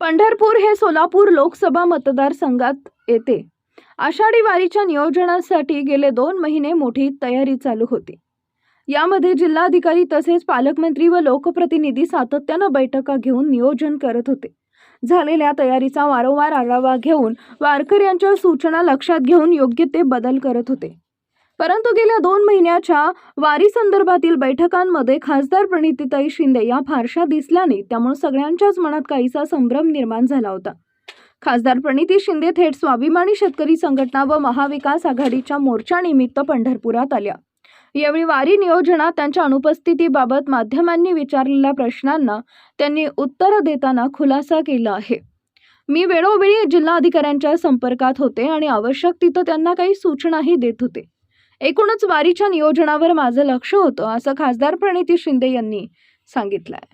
पंढरपूर हे सोलापूर लोकसभा मतदारसंघात येते. आषाढी वारीच्या नियोजनासाठी गेले दोन महिने मोठी तयारी चालू होती. यामध्ये जिल्हाधिकारी तसेच पालकमंत्री व लोकप्रतिनिधी सातत्यानं बैठका घेऊन नियोजन करत होते. झालेल्या तयारीचा वारंवार आढावा घेऊन वारकऱ्यांच्या सूचना लक्षात घेऊन योग्य ते बदल करत होते. परंतु गेल्या दोन महिन्याच्या वारी संदर्भातील बैठकांमध्ये खासदार प्रणितीताई शिंदे या फारशा दिसल्याने त्यामुळे सगळ्यांच्याच मनात काहीसा संभ्रम निर्माण झाला होता. खासदार प्रणिती शिंदे थेट स्वाभिमानी शेतकरी संघटना व महाविकास आघाडीच्या मोर्चानिमित्त पंढरपुरात आल्या. यावेळी वारी नियोजनात त्यांच्या अनुपस्थितीबाबत माध्यमांनी विचारलेल्या प्रश्नांना त्यांनी उत्तर देताना खुलासा केला आहे. मी वेळोवेळी जिल्हाधिकाऱ्यांच्या संपर्कात होते आणि आवश्यक तिथं त्यांना काही सूचनाही देत होते. एकूणच वारीच्या नियोजनावर माझं लक्ष होतं असं खासदार प्रणिती शिंदे यांनी सांगितलंय.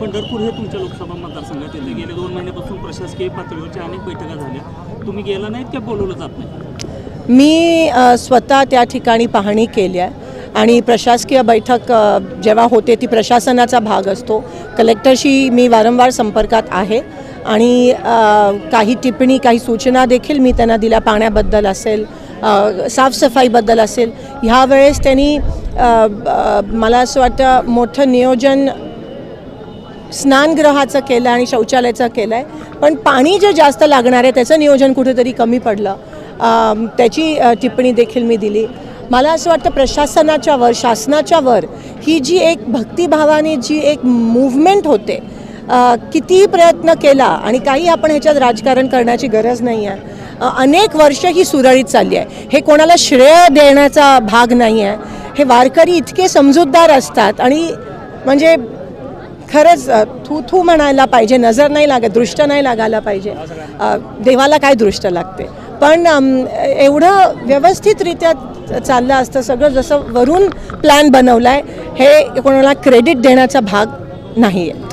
पंढरपूर हे तुमच्या लोकसभा मतदारसंघात येते. गेले दोन महिन्यापासून प्रशासकीय पातळीवरच्या अनेक बैठका झाल्या. तुम्ही गेला नाहीत का बोलवलं जात नाही? मी स्वतः त्या ठिकाणी पाहणी केली आहे. आणि प्रशासकीय बैठक जेव्हा होते ती प्रशासनाचा भाग असतो. कलेक्टरशी मी वारंवार संपर्कात आहे. आणि काही टिप्पणी काही सूचना देखील मी त्यांना दिल्या. पाण्याबद्दल असेल साफसफाईबद्दल असेल. ह्या वेळेस त्यांनी मला असं वाटतं मोठं नियोजन स्नानगृहाचं केलं आणि शौचालयाचं केलं आहे पण पाणी जे जास्त लागणार आहे त्याचं नियोजन कुठेतरी कमी पडलं. त्याची टिप्पणी देखील मी दिली. मला असं वाटतं प्रशासनाच्या वर शासनाच्या वर ही जी एक भक्तिभावाने जी एक मूवमेंट होते कितीही प्रयत्न केला आणि काही आपण ह्याच्यात राजकारण करण्याची गरज नाही आहे. अनेक वर्ष ही सुरळीत चालली आहे. हे कोणाला श्रेय देण्याचा भाग नाही आहे. हे वारकरी इतके समजूतदार असतात आणि म्हणजे खरंच थू थू म्हणायला पाहिजे नजर नाही लागत दृष्ट नाही लागायला पाहिजे. देवाला काय दृष्ट लागते? पण एवढं व्यवस्थितरित्या चाललं असतं सगळं जसं वरून प्लॅन बनवला आहे हे कोणाला क्रेडिट देण्याचा भाग नाही आहे